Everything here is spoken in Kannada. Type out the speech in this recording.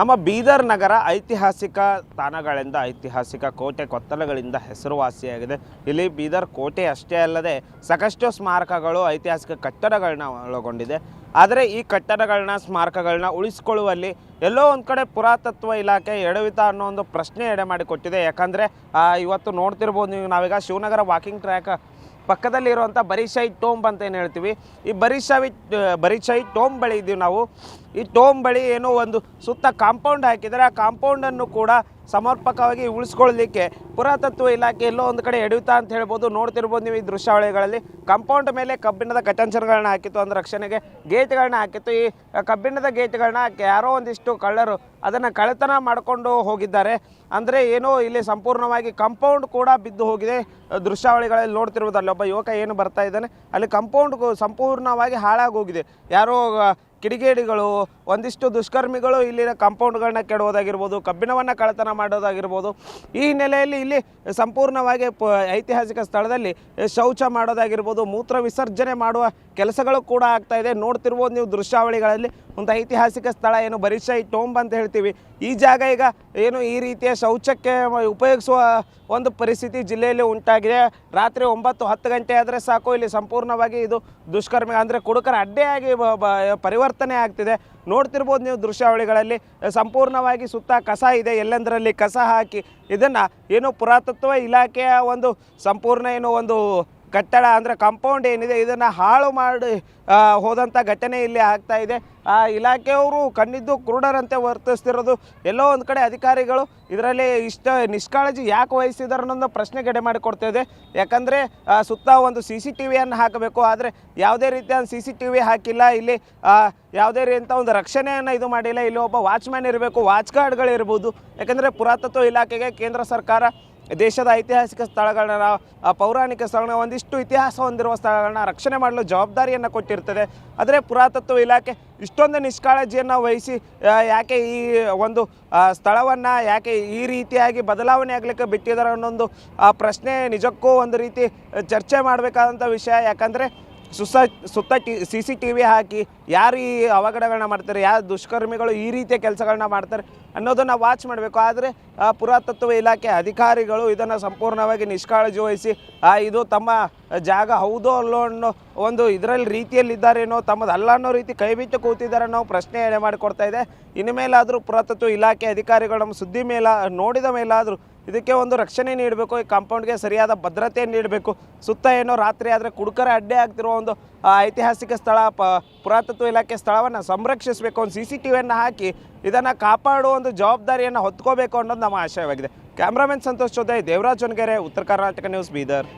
ನಮ್ಮ ಬೀದರ್ ನಗರ ಐತಿಹಾಸಿಕ ತಾಣಗಳಿಂದ, ಐತಿಹಾಸಿಕ ಕೋಟೆ ಕೊತ್ತಲಗಳಿಂದ ಹೆಸರುವಾಸಿಯಾಗಿದೆ. ಇಲ್ಲಿ ಬೀದರ್ ಕೋಟೆ ಅಷ್ಟೇ ಅಲ್ಲದೆ ಸಾಕಷ್ಟು ಸ್ಮಾರಕಗಳು, ಐತಿಹಾಸಿಕ ಕಟ್ಟಡಗಳನ್ನ ಒಳಗೊಂಡಿದೆ. ಆದರೆ ಈ ಕಟ್ಟಡಗಳನ್ನ ಸ್ಮಾರಕಗಳನ್ನ ಉಳಿಸಿಕೊಳ್ಳುವಲ್ಲಿ ಎಲ್ಲೋ ಒಂದು ಕಡೆ ಪುರಾತತ್ವ ಇಲಾಖೆ ಎಡವಿತ ಅನ್ನೋ ಒಂದು ಪ್ರಶ್ನೆ ಎಡೆ ಮಾಡಿಕೊಟ್ಟಿದೆ. ಯಾಕಂದರೆ ಇವತ್ತು ನೋಡ್ತಿರ್ಬೋದು ನೀವು ನಾವೀಗ ಶಿವನಗರ ವಾಕಿಂಗ್ ಟ್ರ್ಯಾಕ್ ಪಕ್ಕದಲ್ಲಿರುವಂಥ ಬರೀಶಾಯಿ ಟೋಂಬ್ ಅಂತ ಏನು ಹೇಳ್ತೀವಿ? ಈ ಬರಿಶಾವಿ ಬರಿಶೈ ಟೋಂಬ್ ಬಳಿ ಇದ್ದೀವಿ ನಾವು. ಈ ಟೋಂಬ್ ಬಳಿ ಏನೋ ಒಂದು ಸುತ್ತ ಕಾಂಪೌಂಡ್ ಹಾಕಿದರೆ ಆ ಕಾಂಪೌಂಡನ್ನು ಕೂಡ ಸಮರ್ಪಕವಾಗಿ ಉಳಿಸ್ಕೊಳ್ಳಲಿಕ್ಕೆ ಪುರಾತತ್ವ ಇಲಾಖೆ ಎಲ್ಲೋ ಒಂದು ಕಡೆ ಎಡೆಯುತ್ತಾ ಅಂತ ಹೇಳ್ಬೋದು. ನೋಡ್ತಿರ್ಬೋದು ನೀವು ಈ ದೃಶ್ಯಾವಳಿಗಳಲ್ಲಿ. ಕಾಂಪೌಂಡ್ ಮೇಲೆ ಕಬ್ಬಿಣದ ಕಟ್ಟಂಚರಗಳನ್ನ ಹಾಕಿತ್ತು ಅಂದ್ರೆ ರಕ್ಷಣೆಗೆ ಗೇಟ್ಗಳನ್ನ ಹಾಕಿತ್ತು. ಈ ಕಬ್ಬಿಣದ ಗೇಟ್ಗಳನ್ನ ಹಾಕಿ ಯಾರೋ ಒಂದಿಷ್ಟು ಕಳ್ಳರು ಅದನ್ನು ಕಳೆತನ ಮಾಡಿಕೊಂಡು ಹೋಗಿದ್ದಾರೆ. ಅಂದರೆ ಏನೋ ಇಲ್ಲಿ ಸಂಪೂರ್ಣವಾಗಿ ಕಾಂಪೌಂಡ್ ಕೂಡ ಬಿದ್ದು ಹೋಗಿದೆ. ದೃಶ್ಯಾವಳಿಗಳಲ್ಲಿ ನೋಡ್ತಿರ್ಬೋದು ಒಬ್ಬ ಯುವಕ ಏನು ಬರ್ತಾ ಇದ್ದಾನೆ. ಅಲ್ಲಿ ಕಾಂಪೌಂಡ್ ಸಂಪೂರ್ಣವಾಗಿ ಹಾಳಾಗಿ ಹೋಗಿದೆ. ಯಾರೋ ಕಿಡಿಗೇಡಿಗಳು ಒಂದಿಷ್ಟು ದುಷ್ಕರ್ಮಿಗಳು ಇಲ್ಲಿನ ಕಾಂಪೌಂಡ್ಗಳನ್ನ ಕೆಡುವುದಾಗಿರ್ಬೋದು, ಕಬ್ಬಿಣವನ್ನು ಕಳ್ಳತನ ಮಾಡೋದಾಗಿರ್ಬೋದು, ಈ ಹಿನ್ನೆಲೆಯಲ್ಲಿ ಇಲ್ಲಿ ಸಂಪೂರ್ಣವಾಗಿ ಐತಿಹಾಸಿಕ ಸ್ಥಳದಲ್ಲಿ ಶೌಚ ಮಾಡೋದಾಗಿರ್ಬೋದು, ಮೂತ್ರ ವಿಸರ್ಜನೆ ಮಾಡುವ ಕೆಲಸಗಳು ಕೂಡ ಆಗ್ತಾ ಇದೆ. ನೋಡ್ತಿರ್ಬೋದು ನೀವು ದೃಶ್ಯಾವಳಿಗಳಲ್ಲಿ, ಒಂದು ಐತಿಹಾಸಿಕ ಸ್ಥಳ ಏನು ಬರಿಶೈ ಟೋಂಬ್ ಅಂತ ಹೇಳ್ತೀವಿ. ಈ ಜಾಗ ಈಗ ಏನು ಈ ರೀತಿಯ ಶೌಚಕ್ಕೆ ಉಪಯೋಗಿಸುವ ಒಂದು ಪರಿಸ್ಥಿತಿ ಜಿಲ್ಲೆಯಲ್ಲಿ ಉಂಟಾಗಿದೆ. ರಾತ್ರಿ ಒಂಬತ್ತು ಹತ್ತು ಗಂಟೆ ಆದರೆ ಸಾಕು, ಇಲ್ಲಿ ಸಂಪೂರ್ಣವಾಗಿ ಇದು ದುಷ್ಕರ್ಮಿ ಅಂದರೆ ಕುಡುಕರ ಅಡ್ಡೆಯಾಗಿ ಪರಿವರ್ತನೆ ಆಗ್ತಿದೆ. ನೋಡ್ತಿರ್ಬೋದು ನೀವು ದೃಶ್ಯಾವಳಿಗಳಲ್ಲಿ. ಸಂಪೂರ್ಣವಾಗಿ ಸುತ್ತ ಕಸ ಇದೆ, ಎಲ್ಲೆಂದರಲ್ಲಿ ಕಸ ಹಾಕಿ. ಇದನ್ನು ಏನು ಪುರಾತತ್ವ ಇಲಾಖೆಯ ಒಂದು ಸಂಪೂರ್ಣ ಏನು ಒಂದು ಕಟ್ಟಡ ಅಂದರೆ ಕಾಂಪೌಂಡ್ ಏನಿದೆ, ಇದನ್ನು ಹಾಳು ಮಾಡಿ ಹೋದಂಥ ಘಟನೆ ಇಲ್ಲಿ ಆಗ್ತಾ ಇದೆ. ಆ, ಇಲಾಖೆಯವರು ಕಣ್ಣಿದ್ದು ಕುರುಡರಂತೆ ವರ್ತಿಸ್ತಿರೋದು. ಎಲ್ಲೋ ಒಂದು ಕಡೆ ಅಧಿಕಾರಿಗಳು ಇದರಲ್ಲಿ ಇಷ್ಟ ನಿಷ್ಕಾಳಜಿ ಯಾಕೆ ವಹಿಸಿದಾರೆ ಅನ್ನೋದು ಪ್ರಶ್ನೆ ಗಡೆ ಮಾಡಿಕೊಡ್ತಾ ಇದೆ. ಯಾಕಂದರೆ ಸುತ್ತ ಒಂದು ಸಿ ಸಿ ಟಿ ವಿಯನ್ನು ಹಾಕಬೇಕು. ಆದರೆ ಯಾವುದೇ ರೀತಿಯ ಸಿ ಸಿ ಟಿ ವಿ ಹಾಕಿಲ್ಲ ಇಲ್ಲಿ. ಯಾವುದೇ ರೀತಿಯ ಒಂದು ರಕ್ಷಣೆಯನ್ನು ಇದು ಮಾಡಿಲ್ಲ. ಇಲ್ಲಿ ಒಬ್ಬ ವಾಚ್ಮ್ಯಾನ್ ಇರಬೇಕು, ವಾಚ್ ಗಾರ್ಡ್ಗಳಿರ್ಬೋದು. ಯಾಕಂದರೆ ಪುರಾತತ್ವ ಇಲಾಖೆಗೆ ಕೇಂದ್ರ ಸರ್ಕಾರ ದೇಶದ ಐತಿಹಾಸಿಕ ಸ್ಥಳಗಳನ್ನ ಪೌರಾಣಿಕ ಸ್ಥಳಗಳನ್ನ ಒಂದಿಷ್ಟು ಇತಿಹಾಸ ಹೊಂದಿರುವ ಸ್ಥಳಗಳನ್ನ ರಕ್ಷಣೆ ಮಾಡಲು ಜವಾಬ್ದಾರಿಯನ್ನು ಕೊಟ್ಟಿರ್ತದೆ. ಆದರೆ ಪುರಾತತ್ವ ಇಲಾಖೆ ಇಷ್ಟೊಂದು ನಿಷ್ಕಾಳಜಿಯನ್ನು ವಹಿಸಿ ಯಾಕೆ ಈ ಒಂದು ಸ್ಥಳವನ್ನು ಯಾಕೆ ಈ ರೀತಿಯಾಗಿ ಬದಲಾವಣೆ ಆಗಲಿಕ್ಕೆ ಬಿಟ್ಟಿದ್ದಾರೆ ಒಂದು ಪ್ರಶ್ನೆ ನಿಜಕ್ಕೂ ಒಂದು ರೀತಿ ಚರ್ಚೆ ಮಾಡಬೇಕಾದಂಥ ವಿಷಯ. ಯಾಕಂದರೆ ಸುಸ ಸುತ್ತ T C C T V ಹಾಕಿ ಯಾರು ಈ ಅವಘಡಗಳನ್ನ ಮಾಡ್ತಾರೆ, ಯಾರು ದುಷ್ಕರ್ಮಿಗಳು ಈ ರೀತಿಯ ಕೆಲಸಗಳನ್ನ ಮಾಡ್ತಾರೆ ಅನ್ನೋದನ್ನು ವಾಚ್ ಮಾಡಬೇಕು. ಆದರೆ ಪುರಾತತ್ವ ಇಲಾಖೆ ಅಧಿಕಾರಿಗಳು ಇದನ್ನು ಸಂಪೂರ್ಣವಾಗಿ ನಿಷ್ಕಾಳಜಿ ವಹಿಸಿ ಇದು ತಮ್ಮ ಜಾಗ ಹೌದೋ ಅಲ್ಲೋ ಅನ್ನೋ ಒಂದು ಇದರಲ್ಲಿ ರೀತಿಯಲ್ಲಿದ್ದಾರೇನೋ ತಮ್ಮದು ಅಲ್ಲ ಅನ್ನೋ ರೀತಿ ಕೈ ಬಿಟ್ಟು ಕೂತಿದ್ದಾರೆ ಅನ್ನೋ ಪ್ರಶ್ನೆ ಮಾಡಿಕೊಡ್ತಾ ಇದೆ. ಇನ್ನು ಮೇಲಾದರೂ ಪುರಾತತ್ವ ಇಲಾಖೆ ಅಧಿಕಾರಿಗಳು ನಮ್ಮ ಸುದ್ದಿ ಮೇಲ, ನೋಡಿದ ಮೇಲಾದರೂ ಇದಕ್ಕೆ ಒಂದು ರಕ್ಷಣೆ ನೀಡಬೇಕು, ಈ ಕಾಂಪೌಂಡ್ಗೆ ಸರಿಯಾದ ಭದ್ರತೆ ನೀಡಬೇಕು. ಸುತ್ತ ಏನೋ ರಾತ್ರಿ ಆದರೆ ಕುಡುಕರ ಅಡ್ಡೆ ಆಗ್ತಿರೋ ಒಂದು ಐತಿಹಾಸಿಕ ಸ್ಥಳ, ಪ, ಪುರಾತತ್ವ ಇಲಾಖೆ ಸ್ಥಳವನ್ನು ಸಂರಕ್ಷಿಸಬೇಕು, ಒಂದು ಸಿ ಸಿ ಟಿ ವಿಯನ್ನು ಹಾಕಿ ಇದನ್ನು ಕಾಪಾಡುವ ಒಂದು ಜವಾಬ್ದಾರಿಯನ್ನು ಹೊತ್ಕೋಬೇಕು ಅನ್ನೋದು ನಮ್ಮ ಆಶಯವಾಗಿದೆ. ಕ್ಯಾಮ್ರಾಮನ್ ಸಂತೋಷ್ ಜೊತೆ ದೇವರಾಜ್ ಹೊನ್ಗೆರೆ ಉತ್ತರ ಕರ್ನಾಟಕ ನ್ಯೂಸ್ ಬೀದರ್.